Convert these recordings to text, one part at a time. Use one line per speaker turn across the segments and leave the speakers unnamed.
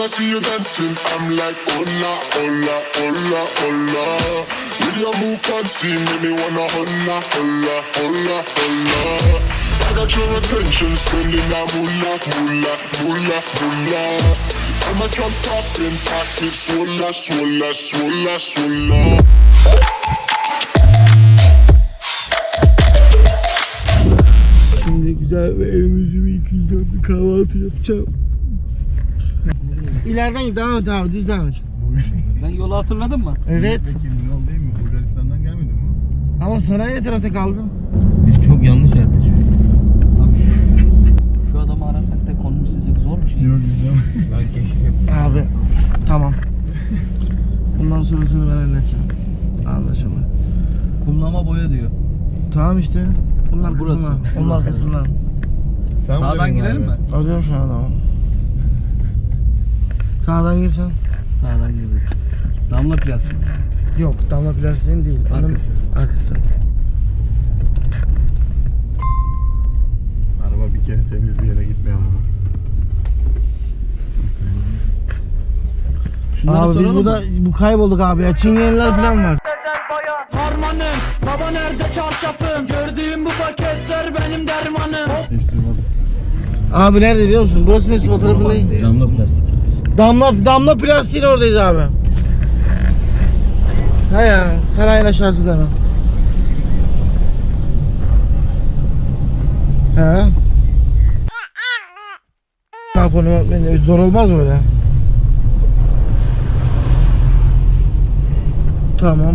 When I see you dancing, I'm like, hola, hola, hola, hola. With your move fancy, make me wanna hola, hola, hola, hola. I got your attention, spending that moolah, moolah, moolah, moolah. I'm a drop top in pocket, swola, swola, swola, swola.
Şimdi güzel bir evimizi bir yıkayacağım. Bir kahvaltı yapacağım. İleriden devam et abi düz devam et.
Ben yolu hatırladın mı?
Evet
Peki yol değil mi? Bulgaristan'dan gelmedi mi?
ama sanayi ne tarafta kaldın?
Biz çok yanlış yerdeyiz şu an.
Abi şu adamı arasak da konum istesek zor bir şey.
Yok izlem.
Şu an keşif yap-
Abi tamam. Bundan sonrasını ben halledeceğim. Anlaşıldı.
Kumlama boya diyor.
Tamam işte. Bunun
Burası.
arkasından. Onun arkasından.
Sen
Sağdan
buradın
girelim
abi.
mi?
Arıyorum şu an adamı. Sağdan girsen.
Sağdan girelim. Damla plastik.
Yok damla plastiğin değil. Onun
Arkası.
Arkası.
Araba bir kere temiz bir yere gitmiyor ama.
Şunları
abi biz
soralım
burada
mı?
bu kaybolduk abi ya. Çingeniler falan var.
Harmanım Baba nerede çarşafım Gördüğüm bu paketler benim dermanım.
Abi nerede biliyor musun? Burası ne sol tarafı ne?
Damla plastik.
Damla damla plastiğin oradayız abi. Ha ya sarayın aşağısı da mı? He. Ha konu zor olmaz mı öyle? Tamam.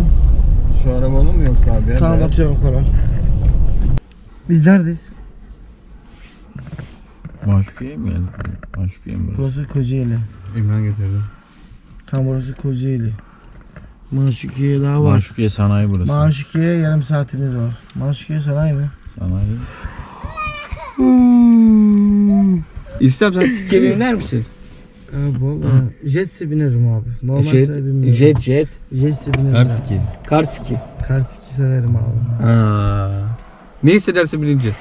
Şu araba onun mu yoksa abi? ya?
Tamam atıyorum konu. Biz neredeyiz?
Maşukiye mi geldik? Mi burası?
Burası Kocaeli.
İmran getirdi.
Tam burası Kocaeli. Maşukiye daha var.
Maşukiye sanayi burası.
Maşukiye yarım saatimiz var. Maşukiye sanayi mi?
Sanayi.
İstem sen sikke biner misin?
Abi valla jetse binerim abi. Normal
jet,
binmiyorum.
jet, jet.
Jetse binerim.
Karsiki.
Kar siki.
Kartiki severim abi.
Ha. Ne hissedersin bilince?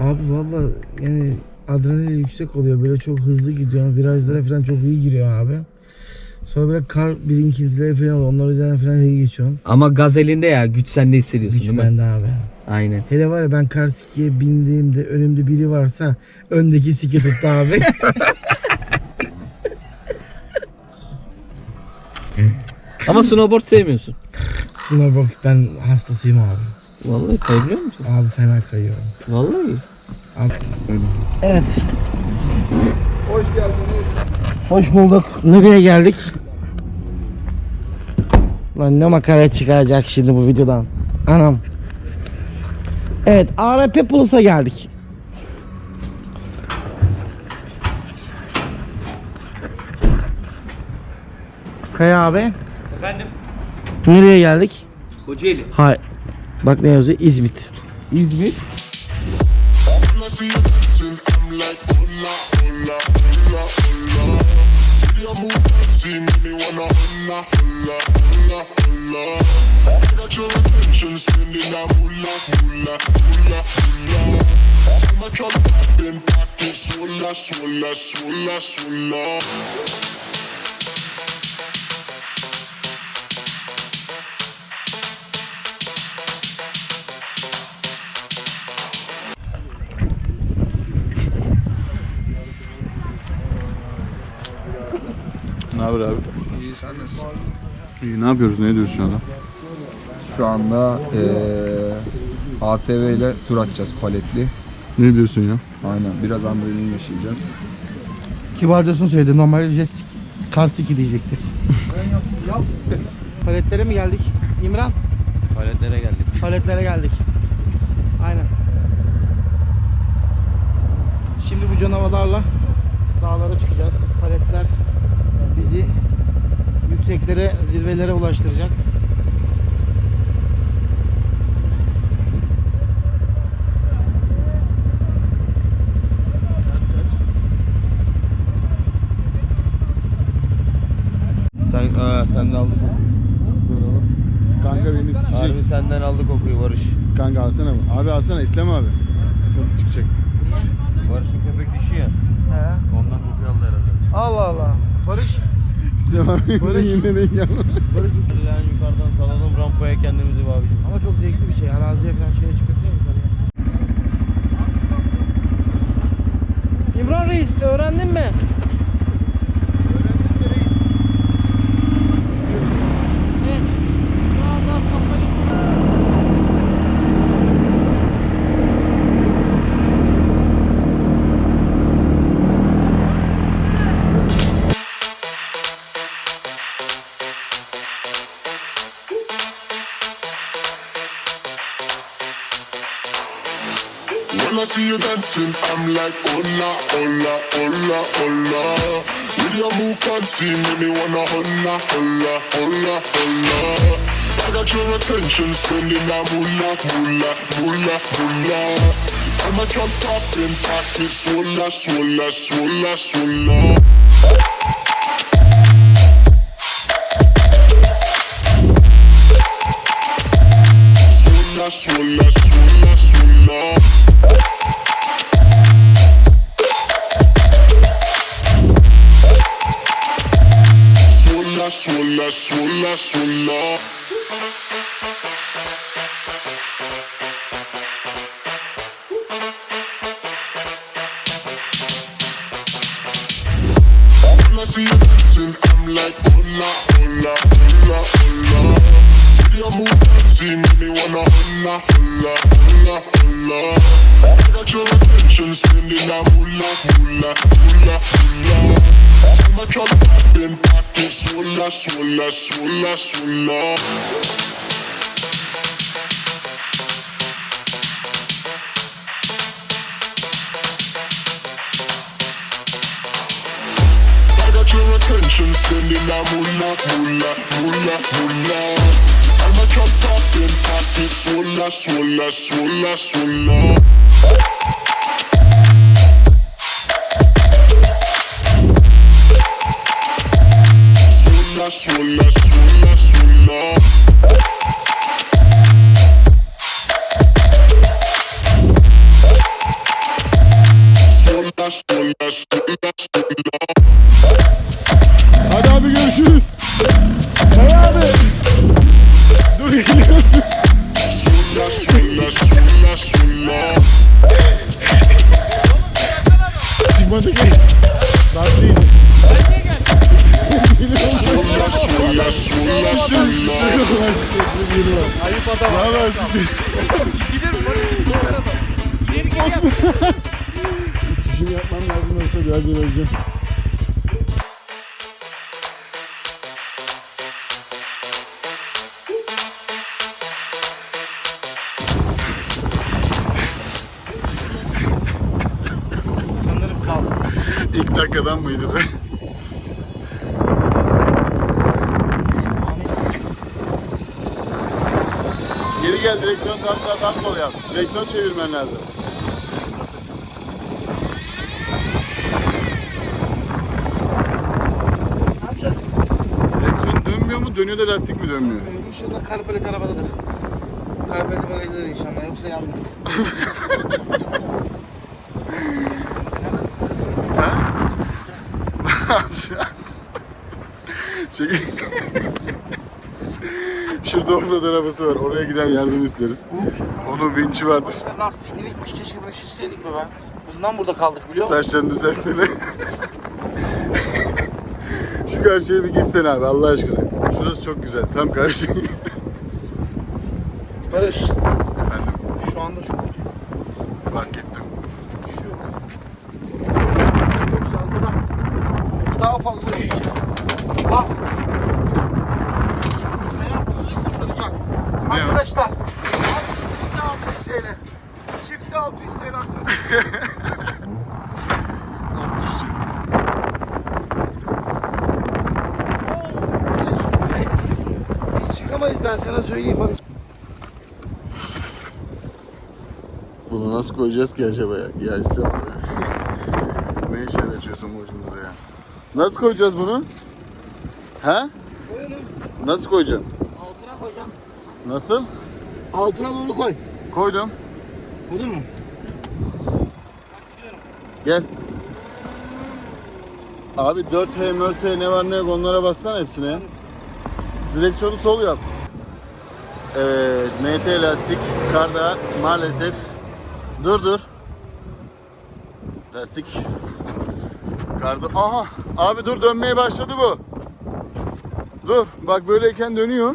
Abi valla yani adrenalin yüksek oluyor. Böyle çok hızlı gidiyor. Virajlara falan çok iyi giriyor abi. Sonra böyle kar birikintileri falan oluyor. Onlar üzerinden falan iyi geçiyorsun.
Ama gaz elinde ya güç sen ne hissediyorsun
Güç
değil mi?
bende abi.
Aynen.
Hele var ya ben Karsiki'ye bindiğimde önümde biri varsa öndeki sike tuttu abi.
Ama snowboard sevmiyorsun.
Snowboard ben hastasıyım abi.
Vallahi kayabiliyor musun?
Abi fena kayıyorum.
Vallahi.
Evet. Hoş geldiniz. Hoş bulduk. Nereye geldik? Lan ne makara çıkacak şimdi bu videodan. Anam. Evet ARP Plus'a geldik. Kaya abi.
Efendim?
Nereye geldik?
Kocaeli.
Hayır. Bak ne yazıyor? İzmit.
İzmir.
See you dancing, I'm like, hola, hola, hola, hola. With your move fancy, make me wanna hola, hola, hola, hola. I got your attention, spending that moolah, moolah, moolah, moolah. I'm a drop top pocket, swola, swola, swola, swola.
Nasılsın?
İyi ne yapıyoruz? Ne ediyoruz şu anda?
Şu anda eee ATV ile tur atacağız paletli.
Ne diyorsun ya?
Aynen biraz adrenalin yaşayacağız.
Kibarcasını söyledi. Normalde jest Karsiki diyecekti. Paletlere mi geldik? İmran?
Paletlere geldik.
Paletlere geldik. Aynen. Şimdi bu canavarlarla dağlara çıkacağız. Paletler bizi yükseklere, zirvelere ulaştıracak.
Sen, aa, sen de aldık kokuyu.
Kanka beni sikecek.
Harbi senden aldı kokuyu Barış.
Kanka alsana bu. Abi alsana İslam abi. Sıkıntı çıkacak.
Barış'ın köpek dişi ya.
He.
Ondan kokuyu aldı herhalde.
Allah Allah. Barış.
Abi
Barış.
yine de ya.
Barış
Yani yukarıdan salalım rampaya kendimizi be abicim.
ama çok zevkli bir şey. Araziye falan şeye çıkıyorsun ya yukarıya. İmran Reis öğrendin mi?
When I see you dancing, I'm like, hola, hola, hola, hola. With your move fancy, make me wanna hola, hola, hola, hola. I got your attention, spending that moolah, moolah, moolah, moolah. I'm a jump popping, pocket, swola, swola, swola, swola. Swola, swola, moolah, moolah, moolah. I'm a drop popping, pocket, swola, swola, swola, swola. Swola,
Ayıp adam.
Ne haber sizi? Çişimi yapmam lazım yoksa biraz öleceğim. Direksiyon çevirmen lazım.
Ne yapacağız?
Direksiyon dönmüyor mu? Dönüyor da lastik mi dönmüyor?
İnşallah karpelet arabadadır. Karpelet bagajdadır inşallah yoksa yandık.
Ne yapacağız? Çekil. Offroad arabası var. Oraya giden yardım isteriz. Onun vinçi vardır.
Lastiği inikmiş keşke bunu şişseydik be be. Bundan burada kaldık biliyor musun?
Saçlarını düzelsene. Şu karşıya bir gitsene abi Allah aşkına. Şurası çok güzel. Tam karşı.
Barış
Efendim
şu anda çok kötü.
fark ettim.
Düşüyor. Yoksa arkada daha fazla düşeceğiz. Bak. Hayatımızı kurtaracak.
Ne o?
Arkadaşlar. Çifte 600 TL. Çifte 600 TL aksesuar.
Abi düşecek.
Hiç çıkamayız ben sana söyleyeyim Barış.
Bunu nasıl koyacağız ki acaba ya? Ya abi. ne işler açıyorsun başımıza ya? Nasıl koyacağız bunu? He?
Koyalım.
Nasıl koyacaksın?
Altına koyacağım.
Nasıl?
Altına doğru koy.
Koydum.
Koydun mu?
Gel. Abi 4H, MörT ne var ne yok onlara bassana hepsine. Direksiyonu sol yap. Evet, MT lastik, karda maalesef. Dur dur. Lastik. Karda, aha abi dur dönmeye başladı bu. Dur bak böyleyken dönüyor.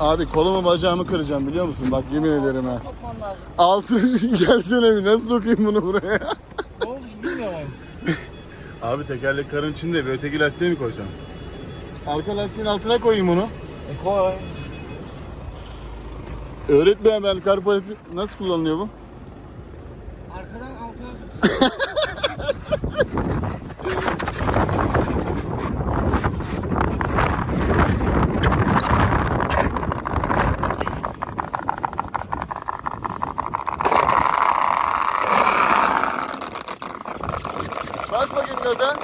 Abi kolumu bacağımı kıracağım biliyor musun? Bak yemin ederim ha.
Sokman lazım.
Altı gelsene bir nasıl sokayım bunu buraya?
Ne oldu bilmiyorum abi.
Abi tekerlek karın içinde bir öteki lastiğe mi koysam? Arka lastiğin altına koyayım onu.
E koy.
Öğretmeyen ben kar paleti nasıl kullanılıyor bu?
Arkadan altına
Bas bakayım gaza.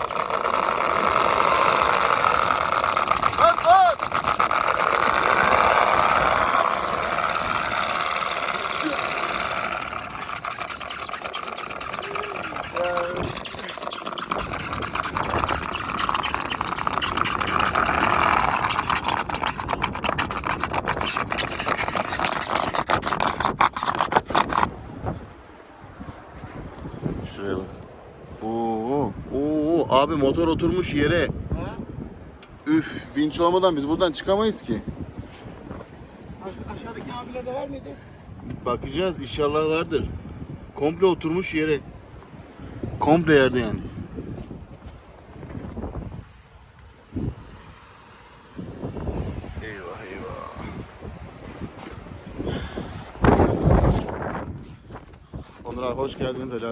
Bas bas. Şuraya bak. Oo, oo, abi motor oturmuş yere.
Ha?
Üf, vinç olmadan biz buradan çıkamayız ki.
Aş- aşağıdaki abiler de var mıydı?
Bakacağız inşallah vardır. Komple oturmuş yere. Komple yerde yani. Eyvah eyvah. Onur abi hoş geldiniz. Bir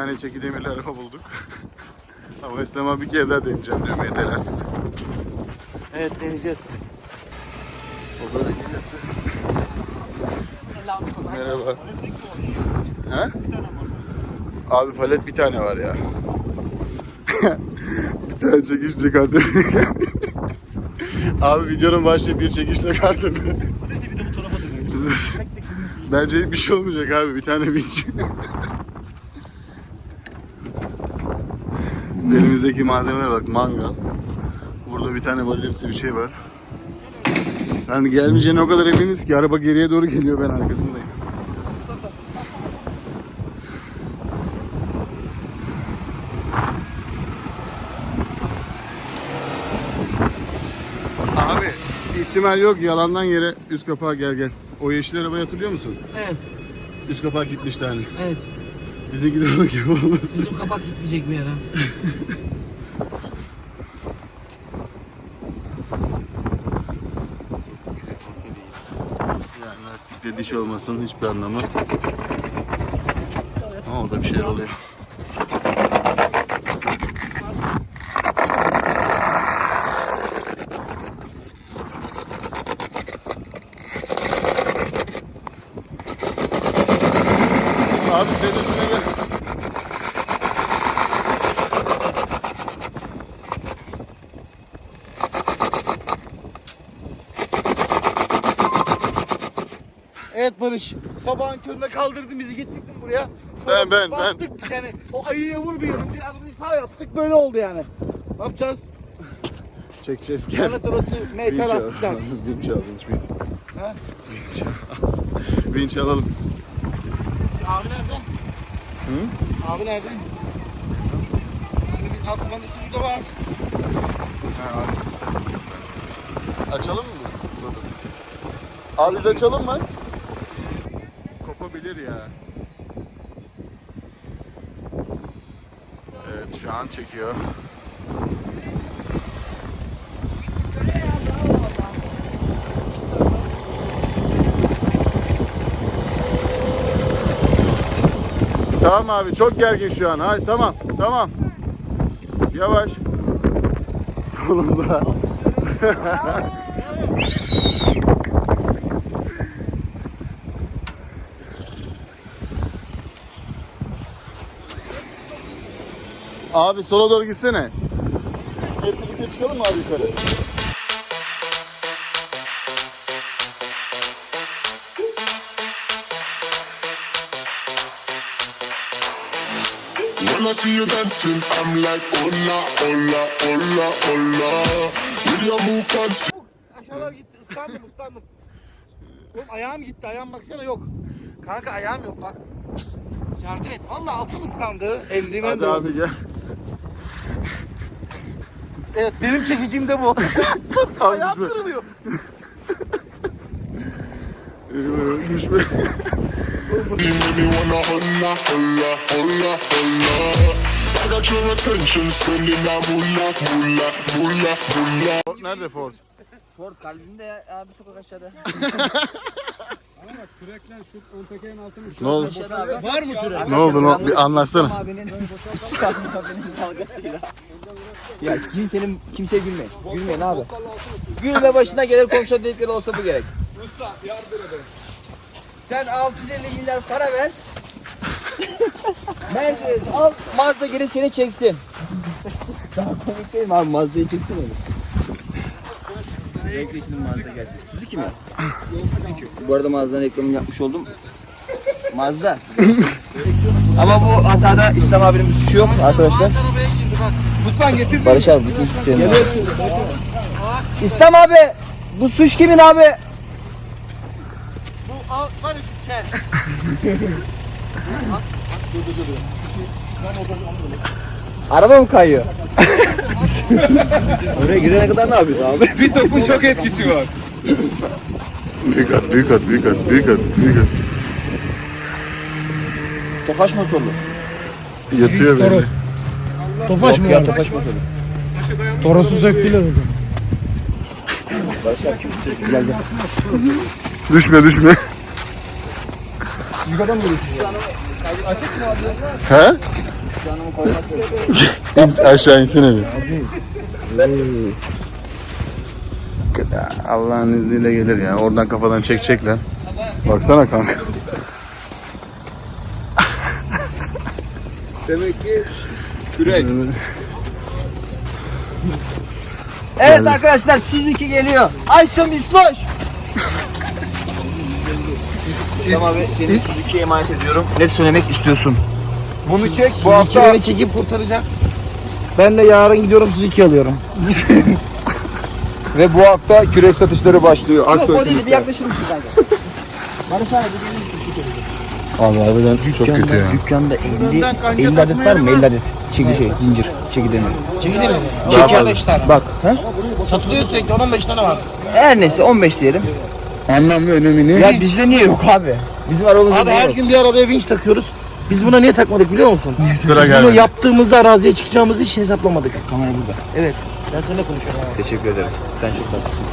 tane çeki demirli araba bulduk. Ama İslam abi bir kere daha deneyeceğim diyor MTLS.
Evet deneyeceğiz.
O böyle gelirse. Merhaba. He? Abi palet bir tane var ya. bir tane çekiş çıkardı. Abi videonun başlığı bir çekiş çıkardı. Bence bir şey olmayacak abi bir tane vinç. Elimizdeki malzemelere bak mangal. Burada bir tane balimsi bir şey var. Yani gelmeyeceğine o kadar eminiz ki araba geriye doğru geliyor ben arkasındayım. Abi ihtimal yok yalandan yere üst kapağı gel gel. O yeşil arabayı hatırlıyor musun?
Evet.
Üst kapağı gitmişti hani.
Evet.
De onun gibi olmasın.
Bizim kapak gitmeyecek bir yere.
Yani lastikte diş olmasının hiçbir anlamı. Ama orada bir şeyler oluyor. Abi senin üstüne gel.
Evet Barış. Sabahın köründe kaldırdın bizi gittik mi buraya?
Ben, ben, ben.
baktık yani o ayıya vurmayalım diye arabayı sağ yaptık böyle oldu yani. Ne yapacağız?
Çekeceğiz gel.
Devlet arası
Vinç
MT
al.
lastikler.
Vinç al, vinç, vinç.
Ha?
Vinç al. Vinç alalım.
Abi nerede?
Hı?
Abi nerede? Şimdi bir alt kumandası burada var.
Ha, abi siz Açalım mı biz? Biz açalım mı? Kopabilir ya. Evet şu an çekiyor. Tamam abi çok gergin şu an. Hayır tamam tamam. Yavaş. Sonunda. Abi sola doğru gitsene. Hep birlikte çıkalım mı abi yukarı?
When I see you dancing, I'm like, hola, hola, hola, hola. With your move fancy.
Aşağılar gitti. Islandım ıslandım. Oğlum ayağım gitti. Ayağım baksana yok. Kanka ayağım yok bak. Yardım et. Vallahi altım ıslandı. Eldiven
Hadi
de
abi gel.
Evet benim çekicim de bu. ayağım
düşme.
kırılıyor.
Düşme. Nerede Ford?
Ford kalbimde ya abi sokak aşağıda.
Ne oldu?
Var mı kürek?
Ne oldu? Ne, bir anlatsana.
Abinin. Ya kimsenin kimseye gülme. Gülmeyin abi. Gülme başına gelir komşu dedikleri olsa bu gerek. Usta yardım edelim. Sen 650 milyar para ver. Mercedes al Mazda gelip seni çeksin. Daha komik değil mi abi Mazda'yı çeksin onu. Bekle şimdi Mazda gelecek. 2 mi? Bu arada Mazda'nın reklamını yapmış oldum. Mazda. Ama bu hatada İslam abinin bir suçu yok arkadaşlar. Busman getir. Barış abi bütün suç senin abi. İslam abi bu suç kimin abi?
Bu al var ya
Araba mı kayıyor? Oraya girene kadar ne yapıyorsun abi?
Bir topun çok etkisi var.
Büyük at, büyük at, büyük at, büyük at, büyük at.
Tofaş motorlu.
Yatıyor böyle.
Tofaş
Yok ya Tofaş motorlu.
Torosu söktüler o zaman.
Barış abi gel gel.
Düşme, düşme.
Yukarıdan mı
He? İn, aşağı insene bir. Allah'ın izniyle gelir ya. Oradan kafadan çekecekler. Baksana kanka.
Demek ki kürek.
Evet arkadaşlar Suzuki geliyor. Aysun Bisloş. İslam abi seni Suzuki'ye emanet ediyorum. Ne söylemek istiyorsun?
Bunu çek bu hafta
çekip kurtaracak. Ben de yarın gidiyorum Suzuki alıyorum.
ve bu hafta kürek satışları başlıyor.
Yok o
Aksoy
değil bir yaklaşır mısın kanka? Barış abi bir gelir misin?
Abi harbiden çok kötü ya.
Dükkanda 50, 50 adet var mı? 50 adet. Çeki şey, zincir. Çeki demiyor.
Çeki değil mi?
Daha
Çeki
fazla.
15 tane.
Bak. Ha?
Satılıyor sürekli 15 tane var.
Her neyse 15 diyelim.
Anlam ve önemini.
Ya bizde niye yok abi? Bizim arabamızda
Abi
niye
her
yok?
gün bir arabaya vinç takıyoruz. Biz buna niye takmadık biliyor musun?
Sıra
Bunu
geldi.
yaptığımızda araziye çıkacağımızı hiç hesaplamadık.
Kamera burada.
Evet. Ben seninle konuşuyorum abi.
Teşekkür ederim. Sen çok tatlısın.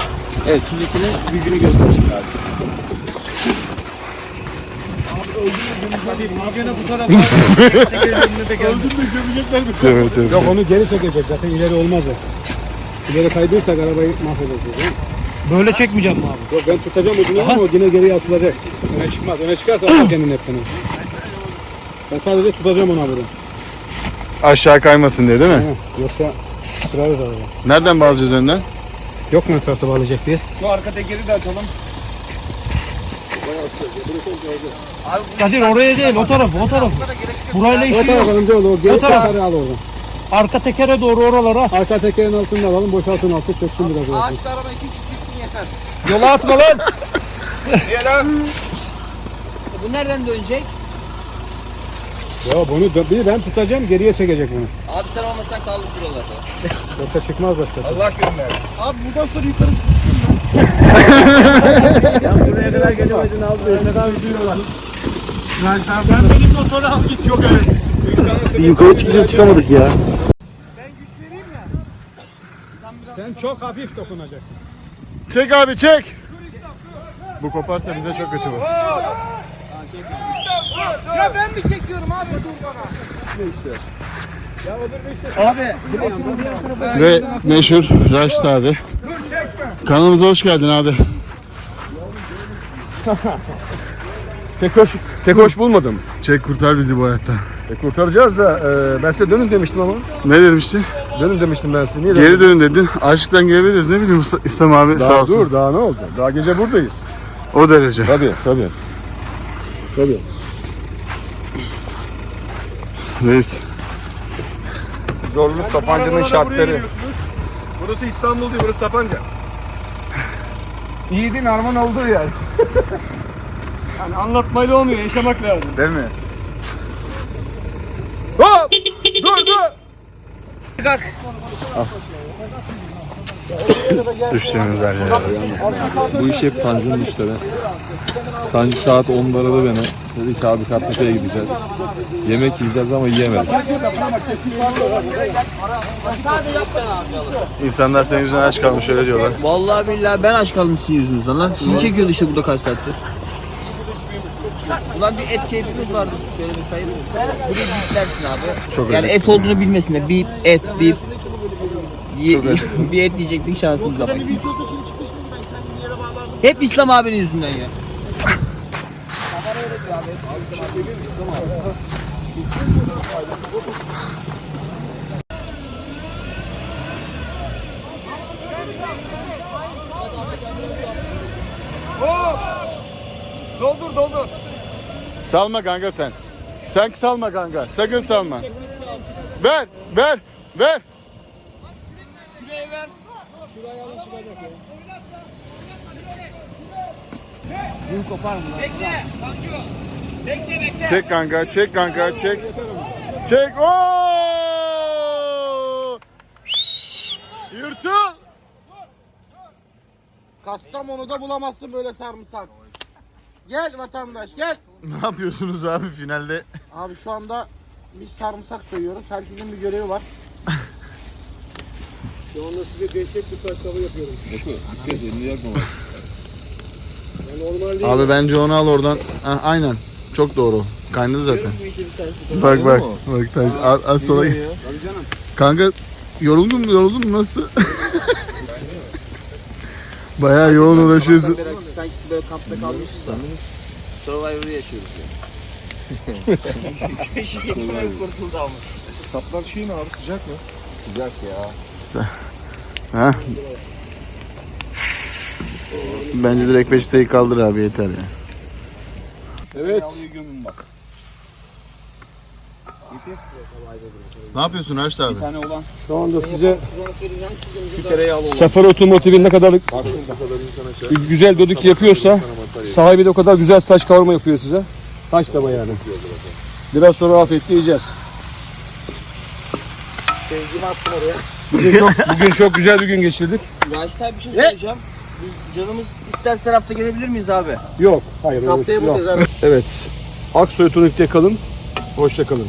Evet Suzuki'nin gücünü gösterecek abi.
Evet, evet.
Yok onu geri çekecek zaten ileri olmaz o. İleri kaydıysak arabayı mahvedeceğiz.
Böyle çekmeyeceğim abi.
Yok ben tutacağım ucunu ama o yine geriye asılacak. Öne çıkmaz. Öne çıkarsa kendini hepten. Ben sadece tutacağım ona bunu.
Aşağı kaymasın diye değil mi?
Yoksa kırarız arabayı.
Nereden bağlayacağız önden?
Yok mu etrafta bağlayacak bir?
Şu arka tekeri de açalım.
Kadir oraya değil o taraf o taraf. Burayla
O
işi
tarafa
yok.
önce o o geri
taraf.
tekerleği al oradan.
Arka tekere doğru oralara.
Arka tekerin altını alalım boşaltın altı çöksün biraz orası.
Ağaçta araba iki kişi gitsin yeter. Yola atma lan.
Bu nereden dönecek?
Ya bunu da- bir ben tutacağım geriye çekecek bunu.
Abi sen olmasan kaldık buralarda.
Yoksa çıkmaz başta.
Allah gönderdi.
Abi buradan sonra yukarı Yukarı çıkacağız çıkamadık ya.
Sen çok hafif dokunacaksın.
Çek abi çek. Bu koparsa bize çok kötü bu.
Ya ben mi çekiyorum abi dur bana.
Abi.
Ve meşhur Raşit abi. Kanalımıza hoş geldin abi.
Tek hoş, tek hoş bulmadım.
Çek kurtar bizi bu hayatta.
E, kurtaracağız da e, ben size dönün demiştim ama.
Ne demiştin?
Dönün demiştim ben size. Niye
Geri
dönün?
dönün dedin. Aşıktan gelebiliriz. Ne bileyim İs- İslam abi
Daha
sağ olsun.
dur daha ne oldu? Daha gece buradayız.
O derece.
Tabii tabii. Tabii.
Reis.
Zorlu Sapanca'nın şartları.
Burası İstanbul değil, burası Sapanca.
İyiydi Narman olduğu yer.
Yani anlatmayla olmuyor, yaşamak lazım.
Değil mi? Hop! Dur dur!
Düştüğümüz her yere. Bu iş hep Tanju'nun işleri. Tanju saat 10'da aradı beni. Dedi ki abi Kartepe'ye gideceğiz. Yemek yiyeceğiz ama yiyemedik.
İnsanlar senin yüzünden aç kalmış öyle diyorlar.
Vallahi billahi ben aç kaldım sizin yüzünüzden lan. Sizi çekiyordu işte burada kaç saattir. Ulan bir et keyfimiz vardı şöyle bir sayın. Burayı biplersin abi.
Çok
yani et olduğunu bilmesin de bip et bip. Ye, bir et yiyecektik şansımıza bak. Hep İslam abinin yüzünden ya.
Doldur doldur.
Salma kanka sen. Sen salma kanka. Sakın salma. Ver, ver, ver. Çek kanka, çek kanka, çek. Çek. Oo! Yırtıl.
Kastamonu'da bulamazsın böyle sarımsak. Gel vatandaş gel.
Ne yapıyorsunuz abi finalde?
Abi şu anda biz sarımsak soyuyoruz. Herkesin bir görevi var.
Şu anda size dehşet bir saç tava yapıyorum. Yani normal değil.
Abi bence onu al oradan. Ha, aynen. Çok doğru. Kaynadı zaten. Bak bak. Bak taş. Az, az sonra. Kanka yoruldun mu? Yoruldun mu? Nasıl? Bayağı yoğun uğraşıyorsun.
Sanki böyle kampta kalmışız da. Survivor'ı yaşıyoruz ya. Şirketimden kurtuldu ama.
Saplar çiğ mi abi sıcak mı?
Sıcak ya.
Ha? Bence direkt peçeteyi kaldır abi yeter ya.
Evet.
Ne yapıyorsun Raşit abi?
Şu anda size Sefer Otomotiv'in ne kadar güzel dödük yapıyorsa sahibi de o kadar güzel saç kavurma yapıyor size. Saç tava yani. Biraz sonra afiyetle yiyeceğiz. Bugün çok, bugün çok güzel bir gün geçirdik.
Raşit abi bir şey söyleyeceğim. Biz canımız isterse hafta gelebilir miyiz abi?
Yok. Hayır.
Haftaya
yok.
buradayız abi.
Evet. Aksoy Tunik'te kalın. Hoşça kalın.